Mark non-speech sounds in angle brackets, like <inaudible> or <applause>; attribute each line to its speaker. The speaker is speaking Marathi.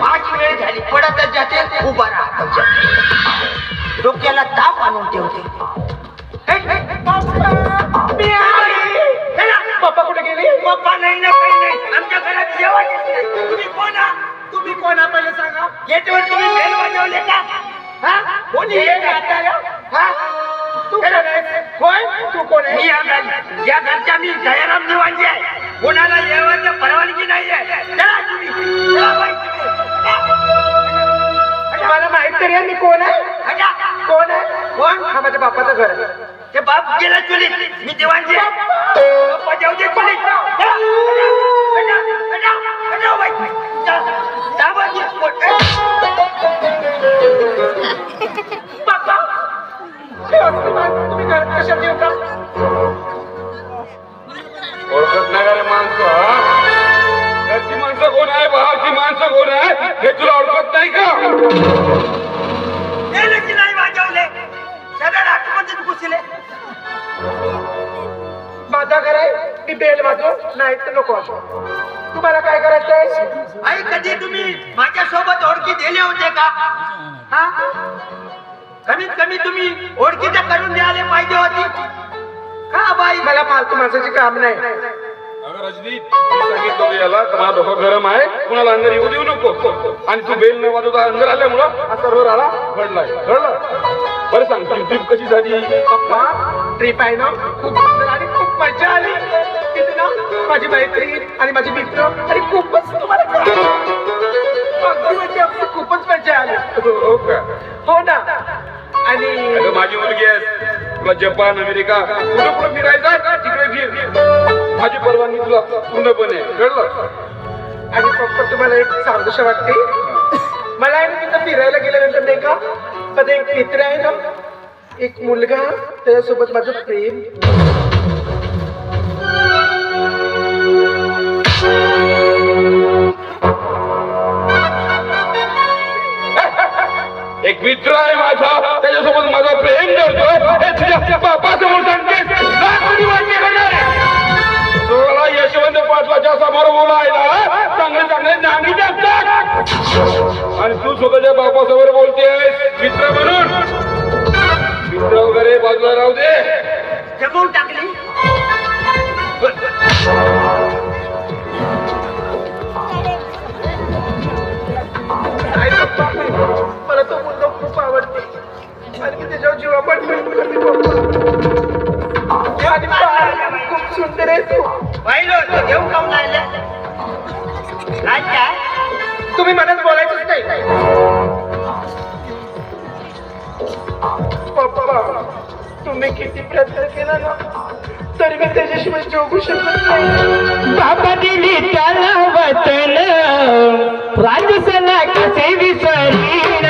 Speaker 1: पाच वेळ झाली पडतच जाते उभा राहत डोक्याला ताप आणून ठेवते. पप्पा,
Speaker 2: कुठे गेली?
Speaker 1: नाही आमच्या घरात तुम्ही कोण?
Speaker 2: तुम्ही कोणा पहिले सांगा?
Speaker 1: गेटवर तुम्ही बेल वाजवले का? हा? कोणी हे? हा
Speaker 2: तू कोण तू कोण
Speaker 1: या घरच्या मी दयाराम
Speaker 2: कोण हा माझ्या बापाचं घर आहे
Speaker 1: ते बाप गेला चुलीत मी दिवाणजी आहे. बाप्पा जाऊ दे चुलीत बाई. पोट.
Speaker 2: बाप्पा हे माणसं तुम्ही घरात कशाला येता
Speaker 3: ओळखत नाही का रे माणसं हा? घरची माणसं कोण आहे बाहेरची माणसं कोण आहे हे तुला ओळखत नाही का
Speaker 2: माझा घर आहे मी बेल वाजव नाही तर नको वाजव. तुम्हाला काय करायचं आहे
Speaker 1: आई कधी तुम्ही माझ्या सोबत ओळखी दिले होते का? हा? कमीत कमी तुम्ही ओळखी तर करून द्यायला पाहिजे होती. का बाई?
Speaker 2: मला फालतू माणसाची काम नाही.
Speaker 3: अगं रजनी मी सांगितलं होतं याला का माझा डोकं गरम आहे कुणाला अंदर येऊ देऊ नको. आणि तू बेल न वाजवता अंदर आल्यामुळं हा सर्व घडलाय. कळलं? बरं सांग तुझी ट्रिप कशी झाली?
Speaker 2: पप्पा ट्रिप आहे ना खूप सुंदर मजा आली तिथे ना माझी मैत्रीण आणि माझे मित्र आणि खूपच तुम्हाला. अगदी म्हणजे खूपच मजा आली.
Speaker 3: हो का?
Speaker 2: हो ना. आणि
Speaker 3: अगं माझी मुलगी आहे. तुला जपान अमेरिका कुठं कुठं फिरायचं आहे? का तिकडे फिर. माझी परवानगी तुला पूर्णपणे. कळलं?
Speaker 2: आणि पप्पा तुम्हाला एक सांगूशा वाटते. मला आहे ना तिथं फिरायला गेल्यानंतर नाही का माझा एक मित्र आहे ना एक मुलगा त्याच्यासोबत माझं प्रेम. <laughs>
Speaker 3: एक मित्र आहे माझा त्याच्यासोबत माझा प्रेम करतोय बापासमोर तुला यशवंत पाटलाच्या समोर बोलायला चांगले चांगले नाणी टाकतात आणि तू स्वतःच्या बापासमोर बोलते मित्र म्हणून. मित्र वगैरे बाजूला राहू दे.
Speaker 1: टाकली.
Speaker 2: मी त्याच्यावर जीवापण प्रेम करते पप्पा आणि बाळ खूप सुंदर आहे तो.
Speaker 1: पाहिलं होतं घेऊन काऊन राहिले काय काय
Speaker 2: तुम्ही मनात बोलायचंच नाही. पप्पा तुम्ही किती प्रयत्न केला ना तरी मी त्याच्याशिवाय जगू शकत नाही.
Speaker 4: बाबा दिली त्याला वतन राजसला कसे विसरीना